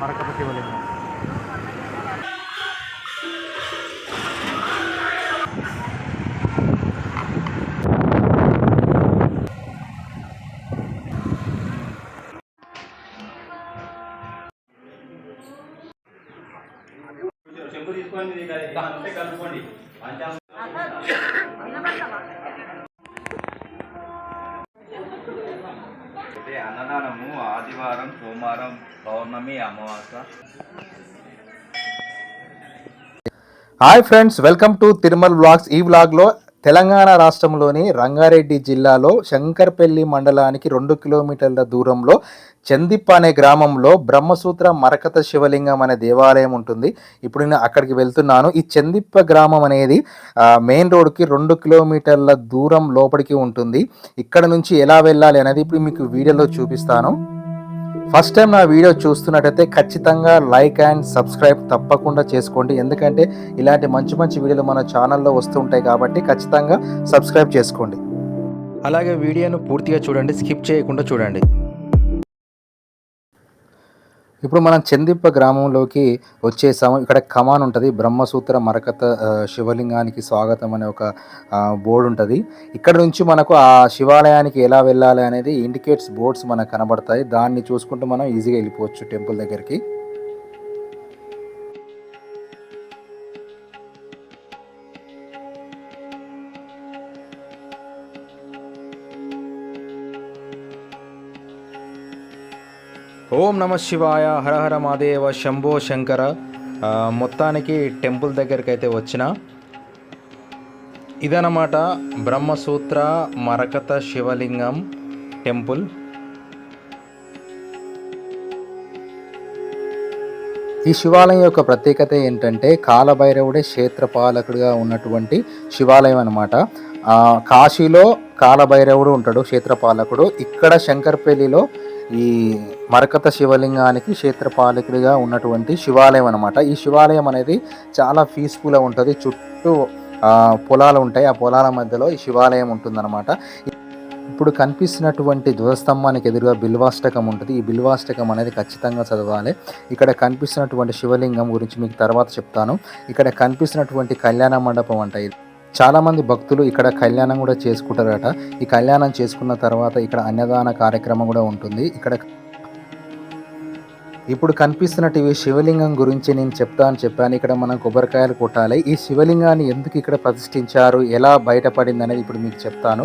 మరకత శివలింగం చెంపు తీసుకోండి ఇది కదా, ఇలా ఉంటే కలుపుకోండి పంచామృతం అయితే అన్నదానము ఆదివారం సోమవారం పౌర్ణమి అమావాస hi friends welcome to Tirumal vlogs ఈ బ్లాగ్లో తెలంగాణ రాష్ట్రంలోని రంగారెడ్డి జిల్లాలో శంకర్పల్లి మండలానికి రెండు కిలోమీటర్ల దూరంలో చందిప్ప అనే గ్రామంలో బ్రహ్మసూత్ర మరకత శివలింగం అనే దేవాలయం ఉంటుంది. ఇప్పుడు నేను అక్కడికి వెళ్తున్నాను. ఈ చందిప్ప గ్రామం అనేది మెయిన్ రోడ్కి రెండు కిలోమీటర్ల దూరం లోపలికి ఉంటుంది. ఇక్కడ నుంచి ఎలా వెళ్ళాలి అనేది ఇప్పుడు మీకు వీడియోలో చూపిస్తాను. ఫస్ట్ టైం నా వీడియో చూస్తున్నట్టయితే ఖచ్చితంగా లైక్ అండ్ సబ్స్క్రైబ్ తప్పకుండా చేసుకోండి. ఎందుకంటే ఇలాంటి మంచి మంచి వీడియోలు మన ఛానల్లో వస్తుంటాయి కాబట్టి ఖచ్చితంగా సబ్స్క్రైబ్ చేసుకోండి. అలాగే వీడియోను పూర్తిగా చూడండి స్కిప్ చేయకుండా చూడండి. ఇప్పుడు మనం చందిప్ప గ్రామంలోకి వచ్చేసాము. ఇక్కడ కమాన్ ఉంటుంది. బ్రహ్మసూత్ర మరకత శివలింగానికి స్వాగతం అనే ఒక బోర్డు ఉంటుంది. ఇక్కడ నుంచి మనకు ఆ శివాలయానికి ఎలా వెళ్ళాలి అనేది ఇండికేట్స్ బోర్డ్స్ మనకు కనబడతాయి. దాన్ని చూసుకుంటూ మనం ఈజీగా వెళ్ళిపోవచ్చు టెంపుల్ దగ్గరికి. ఓం నమ శివాయ హర హర మాదేవ శంభో శంకర. మొత్తానికి టెంపుల్ దగ్గరికి అయితే వచ్చిన. ఇదనమాట బ్రహ్మసూత్ర మరకత శివలింగం టెంపుల్. ఈ శివాలయం యొక్క ప్రత్యేకత ఏంటంటే కాలభైరవుడే క్షేత్రపాలకుడిగా ఉన్నటువంటి శివాలయం అనమాట కాశీలో కాలభైరవుడు ఉంటాడు క్షేత్రపాలకుడు. ఇక్కడ శంకర్పల్లిలో ఈ మరకత శివలింగానికి క్షేత్రపాలకుడిగా ఉన్నటువంటి శివాలయం అనమాట ఈ శివాలయం అనేది చాలా పీస్ఫుల్గా ఉంటుంది. చుట్టూ పొలాలు ఉంటాయి. ఆ పొలాల మధ్యలో ఈ శివాలయం ఉంటుందన్నమాట. ఇప్పుడు కనిపిస్తున్నటువంటి ధ్వజస్తంభానికి ఎదురుగా బిల్వాష్టకం ఉంటుంది. ఈ బిల్వాష్టకం అనేది ఖచ్చితంగా చదవాలి. ఇక్కడ కనిపిస్తున్నటువంటి శివలింగం గురించి మీకు తర్వాత చెప్తాను. ఇక్కడ కనిపిస్తున్నటువంటి కళ్యాణ మండపం అంట ఇది. చాలామంది భక్తులు ఇక్కడ కళ్యాణం కూడా చేసుకుంటారట. ఈ కళ్యాణం చేసుకున్న తర్వాత ఇక్కడ అన్నదాన కార్యక్రమం కూడా ఉంటుంది. ఇక్కడ ఇప్పుడు కనిపిస్తున్నటివి శివలింగం గురించి నేను చెప్తా అని చెప్పాను. ఇక్కడ మనం కొబ్బరికాయలు కొట్టాలి. ఈ శివలింగాన్ని ఎందుకు ఇక్కడ ప్రతిష్ఠించారు? ఎలా బయటపడింది అనేది ఇప్పుడు మీకు చెప్తాను.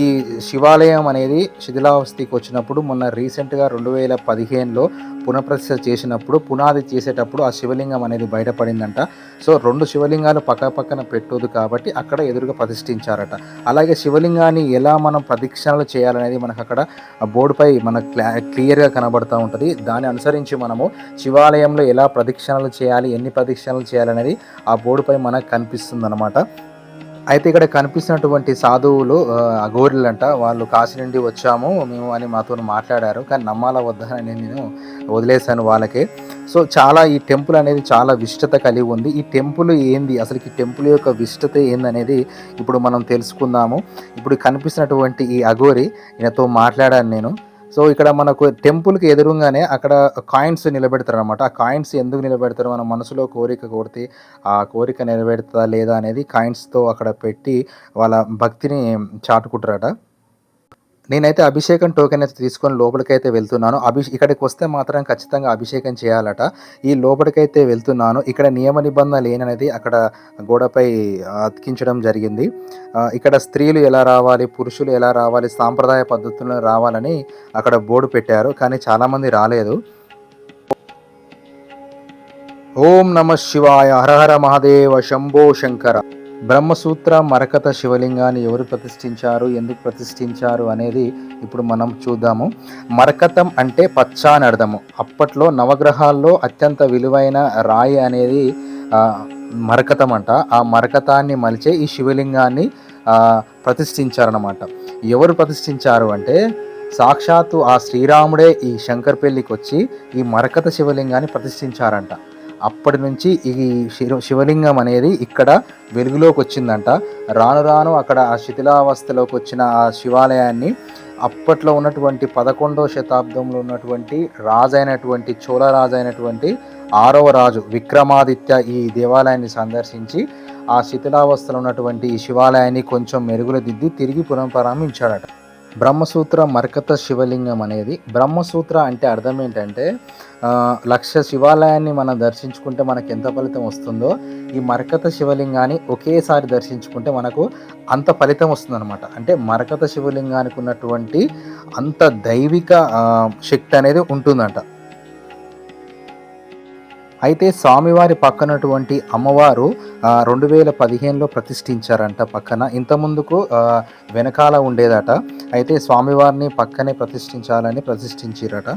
ఈ శివాలయం అనేది శిథిలావస్థకి వచ్చినప్పుడు మొన్న రీసెంట్గా రెండు వేల పదిహేనులో పునఃప్రతిష్ఠ చేసినప్పుడు పునాది చేసేటప్పుడు ఆ శివలింగం అనేది బయటపడిందంట. సో రెండు శివలింగాలు పక్క పక్కన పెట్టొద్దు కాబట్టి అక్కడ ఎదురుగా ప్రతిష్ఠించారట. అలాగే శివలింగాన్ని ఎలా మనం ప్రదక్షిణలు చేయాలనేది మనకు అక్కడ ఆ బోర్డుపై మనకు క్లా క్లియర్గా కనబడుతూ ఉంటుంది. దాన్ని అనుసరించి మనము శివాలయంలో ఎలా ప్రదక్షిణలు చేయాలి ఎన్ని ప్రదక్షిణలు చేయాలనేది ఆ బోర్డుపై మనకు కనిపిస్తుంది అనమాట అయితే ఇక్కడ కనిపిస్తున్నటువంటి సాధువులు ఆ, అఘోరులంట. వాళ్ళు కాశీ నుండి వచ్చాము మేము అని మాతో మాట్లాడారు. కానీ నమ్మాలా వద్దా అని నేను వదిలేశాను వాళ్ళకే. సో చాలా ఈ టెంపుల్ అనేది చాలా విశిష్టత కలిగి ఉంది. ఈ టెంపుల్ ఏంది? అసలు ఈ టెంపుల్ యొక్క విశిష్టత ఏందనేది ఇప్పుడు మనం తెలుసుకుందాము. ఇప్పుడు కనిపిస్తున్నటువంటి ఈ అఘోరి ఈయనతో మాట్లాడాను నేను. సో ఇక్కడ మనకు టెంపుల్కి ఎదురుగానే అక్కడ కాయిన్స్ నిలబెడతారు అనమాట ఆ కాయిన్స్ ఎందుకు నిలబెడతారు? మన మనసులో కోరిక కోరితే ఆ కోరిక నెరవేరుతుందా లేదా అనేది కాయిన్స్తో అక్కడ పెట్టి వాళ్ళ భక్తిని చాటుకుంటారట. నేనైతే అభిషేకం టోకెన్ అయితే తీసుకొని లోపలికైతే వెళ్తున్నాను. అభిషే ఇక్కడికి వస్తే మాత్రం ఖచ్చితంగా అభిషేకం చేయాలట. ఈ లోపలికైతే వెళ్తున్నాను. ఇక్కడ నియమ నిబంధనలు ఏననేది అక్కడ గోడపై అతికించడం జరిగింది. ఇక్కడ స్త్రీలు ఎలా రావాలి పురుషులు ఎలా రావాలి సాంప్రదాయ పద్ధతుల్లో రావాలని అక్కడ బోర్డు పెట్టారు కానీ చాలామంది రాలేదు. ఓం నమ శివాయ. హరహర మహాదేవ శంభో శంకర. బ్రహ్మసూత్ర మరకత శివలింగాన్ని ఎవరు ప్రతిష్ఠించారు ఎందుకు ప్రతిష్ఠించారు అనేది ఇప్పుడు మనం చూద్దాము. మరకతం అంటే పచ్చ అని అర్థము. అప్పట్లో నవగ్రహాల్లో అత్యంత విలువైన రాయి అనేది మరకతం అంట. ఆ మరకతాన్ని మలిచే ఈ శివలింగాన్ని ప్రతిష్ఠించారనమాట ఎవరు ప్రతిష్ఠించారు అంటే సాక్షాత్తు ఆ శ్రీరాముడే ఈ శంకర్పల్లికి వచ్చి ఈ మరకత శివలింగాన్ని ప్రతిష్ఠించారంట. అప్పటి నుంచి ఈ శివలింగం అనేది ఇక్కడ వెలుగులోకి వచ్చిందంట. రాను రాను అక్కడ ఆ శిథిలావస్థలోకి వచ్చిన ఆ శివాలయాన్ని అప్పట్లో ఉన్నటువంటి పదకొండవ శతాబ్దంలో ఉన్నటువంటి రాజు అయినటువంటి చోళరాజు అయినటువంటి ఆరవ రాజు విక్రమాదిత్య ఈ దేవాలయాన్ని సందర్శించి ఆ శిథిలావస్థలో ఉన్నటువంటి ఈ శివాలయాన్ని కొంచెం మెరుగులు దిద్ది తిరిగి పునఃప్రారంభించాడట. బ్రహ్మసూత్ర మరకత శివలింగం అనేది బ్రహ్మసూత్ర అంటే అర్థం ఏంటంటే లక్ష శివాలయాన్ని మనం దర్శించుకుంటే మనకు ఎంత ఫలితం వస్తుందో ఈ మరకత శివలింగాన్ని ఒకేసారి దర్శించుకుంటే మనకు అంత ఫలితం వస్తుందన్నమాట. అంటే మరకత శివలింగానికి ఉన్నటువంటి అంత దైవిక శక్తి అనేది ఉంటుందంట. అయితే స్వామివారి పక్కనటువంటి అమ్మవారు రెండు వేల పదిహేనులో ప్రతిష్ఠించారంట పక్కన. ఇంత ముందుకు వెనకాల ఉండేదట. అయితే స్వామివారిని పక్కనే ప్రతిష్ఠించాలని ప్రతిష్ఠించారట.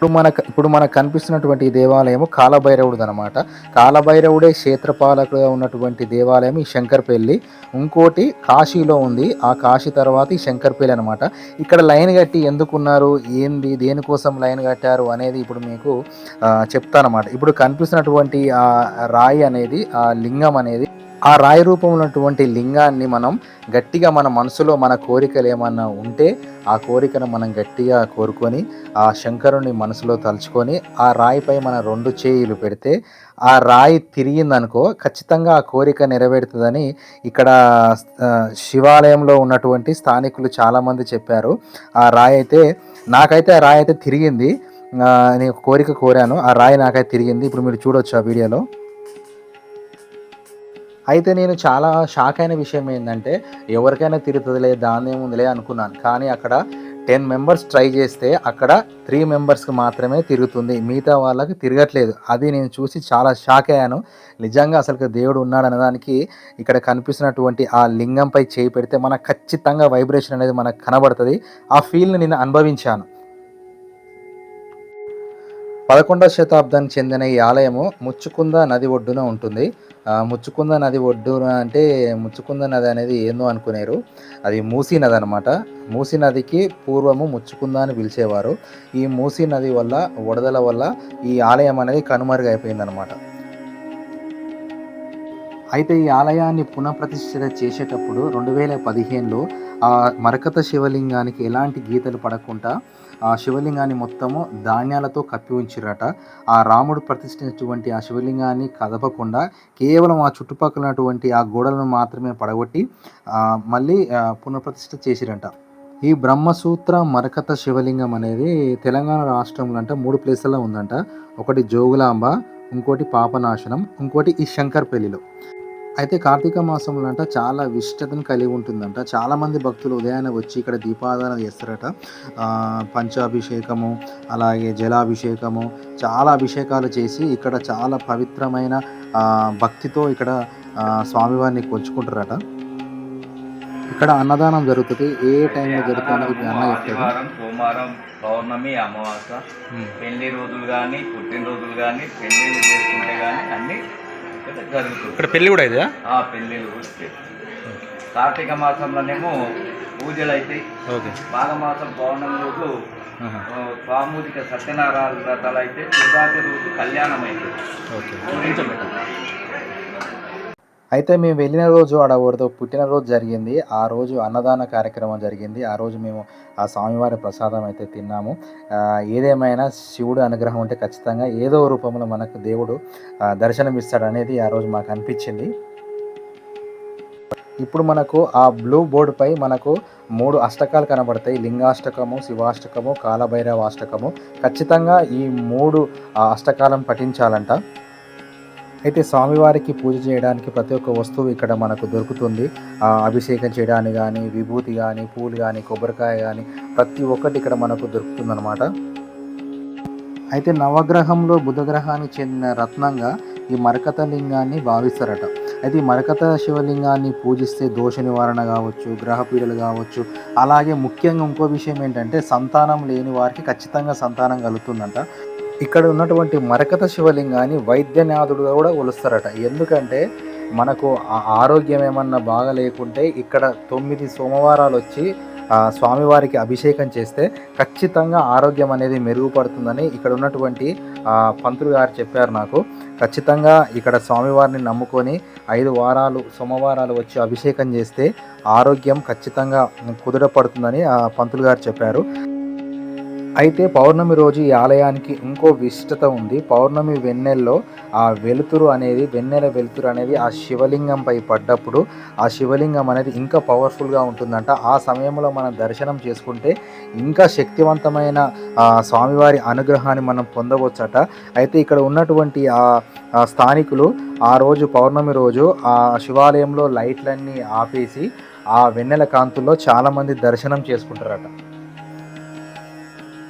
ఇప్పుడు మనకు ఇప్పుడు మనకు కనిపిస్తున్నటువంటి ఈ దేవాలయము కాలభైరవుడు అనమాట కాలభైరవుడే క్షేత్రపాలకుడుగా ఉన్నటువంటి దేవాలయం ఈ శంకర్పల్లి. ఇంకోటి కాశీలో ఉంది. ఆ కాశీ తర్వాత ఈ శంకర్పల్లి అనమాట. ఇక్కడ లైన్ కట్టి ఎందుకున్నారు? ఏంది? దేనికోసం లైన్ కట్టారు? అనేది ఇప్పుడు మీకు చెప్తానమాట. ఇప్పుడు కనిపిస్తున్నటువంటి ఆ రాయి అనేది ఆ లింగం అనేది ఆ రాయి రూపంలో ఉన్నటువంటి లింగాన్ని మనం గట్టిగా మన మనసులో మన కోరికలు ఏమన్నా ఉంటే ఆ కోరికను మనం గట్టిగా కోరుకొని ఆ శంకరుని మనసులో తలుచుకొని ఆ రాయిపై మన రెండు చేయిలు పెడితే ఆ రాయి తిరిగిందనుకో ఖచ్చితంగా ఆ కోరిక నెరవేరుతుందని ఇక్కడ శివాలయంలో ఉన్నటువంటి స్థానికులు చాలామంది చెప్పారు. ఆ రాయి అయితే నాకైతే ఆ రాయి అయితే తిరిగింది. నేను కోరిక కోరాను. ఆ రాయి నాకైతే తిరిగింది. ఇప్పుడు మీరు చూడొచ్చు ఆ వీడియోలో. అయితే నేను చాలా షాక్ అయిన విషయం ఏంటంటే ఎవరికైనా తిరుగుతుందిలే దాని ఏముందిలే అనుకున్నాను. కానీ అక్కడ టెన్ మెంబర్స్ ట్రై చేస్తే అక్కడ త్రీ మెంబర్స్కి మాత్రమే తిరుగుతుంది. మిగతా వాళ్ళకి తిరగట్లేదు. అది నేను చూసి చాలా షాక్ అయ్యాను. నిజంగా అసలు దేవుడు ఉన్నాడు అనేదానికి ఇక్కడ కనిపిస్తున్నటువంటి ఆ లింగంపై చేయి పెడితే మనకు ఖచ్చితంగా వైబ్రేషన్ అనేది మనకు కనబడుతుంది. ఆ ఫీల్ని నేను అనుభవించాను. పదకొండవ శతాబ్దానికి చెందిన ఈ ఆలయము ముచ్చుకుంద నది ఒడ్డున ఉంటుంది. ముచ్చుకుంద నది ఒడ్డున అంటే ముచ్చుకుంద నది అనేది ఏందో అనుకునేరు. అది మూసీ నది అనమాట మూసీ నదికి పూర్వము ముచ్చుకుంద అని పిలిచేవారు. ఈ మూసీ నది వల్ల వడదల వల్ల ఈ ఆలయం అనేది కనుమరుగైపోయిందనమాట అయితే ఈ ఆలయాన్ని పునఃప్రతిష్ఠిత చేసేటప్పుడు రెండు వేల పదిహేనులో ఆ మరకత శివలింగానికి ఎలాంటి గీతలు పడకుండా ఆ శివలింగాన్ని మొత్తము ధాన్యాలతో కప్పి ఉంచిరట ఆ రాముడు ప్రతిష్ఠించినటువంటి ఆ శివలింగాన్ని కదపకుండా కేవలం ఆ చుట్టుపక్కలటువంటి ఆ గోడలను మాత్రమే పడగొట్టి మళ్ళీ పునఃప్రతిష్ఠ చేసిరంట. ఈ బ్రహ్మసూత్ర మరకత శివలింగం అనేది తెలంగాణ రాష్ట్రంలో అంటే మూడు ప్లేసుల్లో ఉందంట. ఒకటి జోగులాంబ ఇంకోటి పాపనాశనం ఇంకోటి ఈ శంకర్పల్లిలో. అయితే కార్తీక మాసంలో అంట చాలా విశిష్టతను కలిగి ఉంటుందంట. చాలామంది భక్తులు ఉదయాన్నే వచ్చి ఇక్కడ దీపారాధన చేస్తారట. పంచాభిషేకము అలాగే జలాభిషేకము చాలా అభిషేకాలు చేసి ఇక్కడ చాలా పవిత్రమైన భక్తితో ఇక్కడ స్వామివారిని కొలుచుకుంటారట. ఇక్కడ అన్నదానం జరుగుతుంది. ఏ టైంలో జరుగుతుంది అన్న చెప్తారు సోమవారం పౌర్ణమి అమావాస పెళ్ళి రోజులు కానీ పుట్టినరోజులు కానీ పెళ్ళిళ్ళు చేసుకుంటే కానీ అన్ని జరుగుతుంది ఇక్కడ పెళ్ళి కూడా అయితే కూడా చేస్తాం. కార్తీక మాసంలోనేమో పూజలు అవుతాయి ఓకే. మాఘమాసం పౌర్ణమి రోజు సామూహిక సత్యనారాయణ వ్రతాలు అయితే శివరాత్రి రోజు కళ్యాణం అవుతుంది ఓకే. అయితే మేము వెళ్ళిన రోజు ఆడ ఎవరితో పుట్టినరోజు జరిగింది. ఆ రోజు అన్నదాన కార్యక్రమం జరిగింది. ఆ రోజు మేము ఆ స్వామివారి ప్రసాదం అయితే తిన్నాము. ఏదేమైనా శివుడు అనుగ్రహం ఉంటే ఖచ్చితంగా ఏదో రూపంలో మనకు దేవుడు ఆ, దర్శనం అనేది ఆ రోజు మాకు అనిపించింది. ఇప్పుడు మనకు ఆ బ్లూ బోర్డుపై మనకు మూడు అష్టకాలు కనబడతాయి. లింగాష్టకము శివాష్టకము కాలభైరవ అష్టకము ఖచ్చితంగా ఈ మూడు అష్టకాలను పఠించాలంట. అయితే స్వామివారికి పూజ చేయడానికి ప్రతి ఒక్క వస్తువు ఇక్కడ మనకు దొరుకుతుంది. అభిషేకం చేయడానికి కానీ విభూతి కానీ పూలు కానీ కొబ్బరికాయ కానీ ప్రతి ఒక్కటి ఇక్కడ మనకు దొరుకుతుందన్నమాట. అయితే నవగ్రహంలో బుధగ్రహానికి చెందిన రత్నంగా ఈ మరకత లింగాన్ని భావిస్తారట. అయితే ఈ మరకత శివలింగాన్ని పూజిస్తే దోష నివారణ కావచ్చు గ్రహపీడలు కావచ్చు. అలాగే ముఖ్యంగా ఇంకో విషయం ఏంటంటే సంతానం లేని వారికి ఖచ్చితంగా సంతానం కలుగుతుందంట. ఇక్కడ ఉన్నటువంటి మరకత శివలింగాన్ని వైద్యనాథుడుగా కూడా కొలుస్తారట. ఎందుకంటే మనకు ఆరోగ్యం ఏమన్నా బాగా లేకుంటే ఇక్కడ తొమ్మిది సోమవారాలు వచ్చి స్వామివారికి అభిషేకం చేస్తే ఖచ్చితంగా ఆరోగ్యం అనేది మెరుగుపడుతుందని ఇక్కడ ఉన్నటువంటి పంతులు గారు చెప్పారు నాకు. ఖచ్చితంగా ఇక్కడ స్వామివారిని నమ్ముకొని ఐదు వారాలు సోమవారాలు వచ్చి అభిషేకం చేస్తే ఆరోగ్యం ఖచ్చితంగా కుదురపడుతుందని ఆ పంతులు గారు చెప్పారు. అయితే పౌర్ణమి రోజు ఈ ఆలయానికి ఇంకో విశిష్టత ఉంది. పౌర్ణమి వెన్నెల్లో ఆ వెలుతురు అనేది వెన్నెల వెలుతురు అనేది ఆ శివలింగంపై పడ్డప్పుడు ఆ శివలింగం అనేది ఇంకా పవర్ఫుల్గా ఉంటుందంట. ఆ సమయంలో మనం దర్శనం చేసుకుంటే ఇంకా శక్తివంతమైన స్వామివారి అనుగ్రహాన్ని మనం పొందవచ్చట. అయితే ఇక్కడ ఉన్నటువంటి ఆ స్థానికులు ఆ రోజు పౌర్ణమి రోజు ఆ శివాలయంలో లైట్లన్నీ ఆపేసి ఆ వెన్నెల కాంతుల్లో చాలామంది దర్శనం చేసుకుంటారట.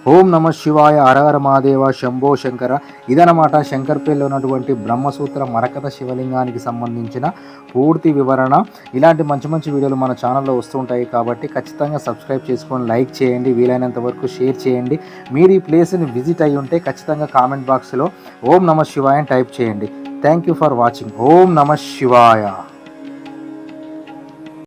ఓం నమ శివాయ అరహర మహాదేవ శంభో శంకర. ఇదనమాట శంకర్పల్లిలో ఉన్నటువంటి బ్రహ్మసూత్ర మరకత శివలింగానికి సంబంధించిన పూర్తి వివరణ. ఇలాంటి మంచి మంచి వీడియోలు మన ఛానల్లో వస్తుంటాయి కాబట్టి ఖచ్చితంగా సబ్స్క్రైబ్ చేసుకొని లైక్ చేయండి వీలైనంత వరకు షేర్ చేయండి. మీరు ఈ ప్లేస్ని విజిట్ అయి ఉంటే ఖచ్చితంగా కామెంట్ బాక్స్లో ఓం నమ శివాయ అని టైప్ చేయండి. Thank you for watching. ఓం నమ శివాయ.